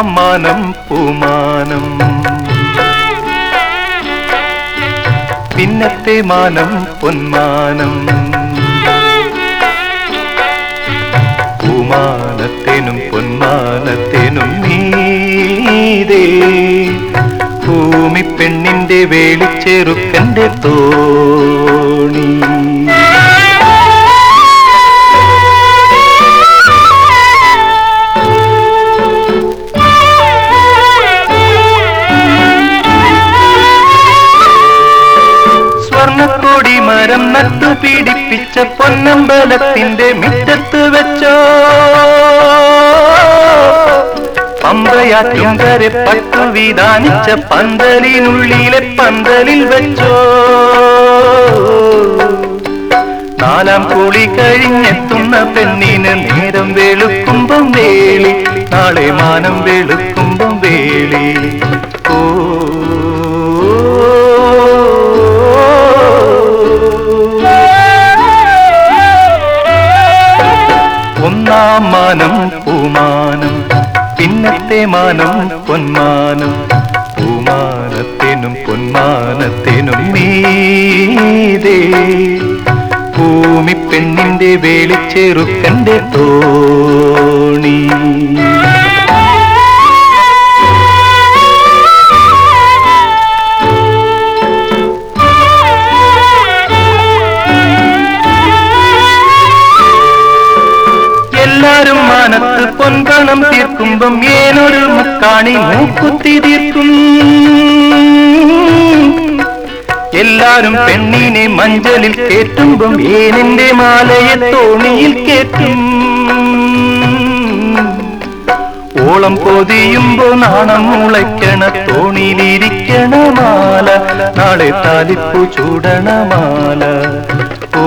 മാനം പൂമാനം. പിന്നത്തെ മാനം പൊന്മാനം. പൂമാനത്തിനും പൊന്മാനത്തിനും നീതേ. ഭൂമി പെണ്ണിന്റെ വേളിച്ചെറുക്കന്റെ തോണി. മരം നട്ടു പീഡിപ്പിച്ച പൊന്നമ്പലത്തിന്റെ മുറ്റത്ത് വെച്ചോ. പമ്പയാറ്റുംകരെ പട്ടു വിധാനിച്ച പന്തലിനുള്ളിലെ പന്തലിൽ വെച്ചോ. നാലാം കുളി കഴിഞ്ഞെത്തുന്ന പെണ്ണിന് നേരം വെളുക്കുമ്പം വേളി നാളെ മാനം വെളുക്കുമ്പം വേളി. ഓ മാനം പൂമാനം. പിന്നത്തെ മാനം പൊന്മാനം. പൂമാനത്തിനും പൊന്മാനത്തിനും മീതേ ഭൂമി പെണ്ണിന്റെ വേളിച്ചെറുക്കന്റെ തോണി പൊൻകണം തീർക്കുമ്പം ഏനൊരു മുക്കാണി മൂക്കുത്തി തീർക്കും. എല്ലാരും പെണ്ണിനെ മഞ്ചലിൽ കേറ്റുമ്പം ഏനിന്റെ മാലയെ തോണിയിൽ കേറ്റും. ഓളം പൊതിയുമ്പോ നാണം മുളയ്ക്കണ തോണിയിലിരിക്കണ മാല നാളെ താലിപ്പു ചൂടണ മാല. ഓ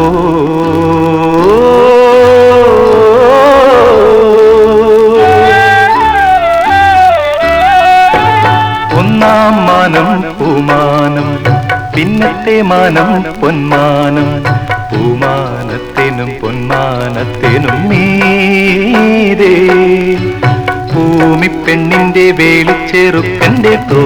ഒന്നാം മാനം പൂമാനം പിന്നത്തെ മാനം പൊന്മാനം പൂമാനത്തിനും പൊന്മാനത്തിനും മീരേ ഭൂമി പെണ്ണിന്റെ വേളിച്ചെറുക്കന്റെ തോ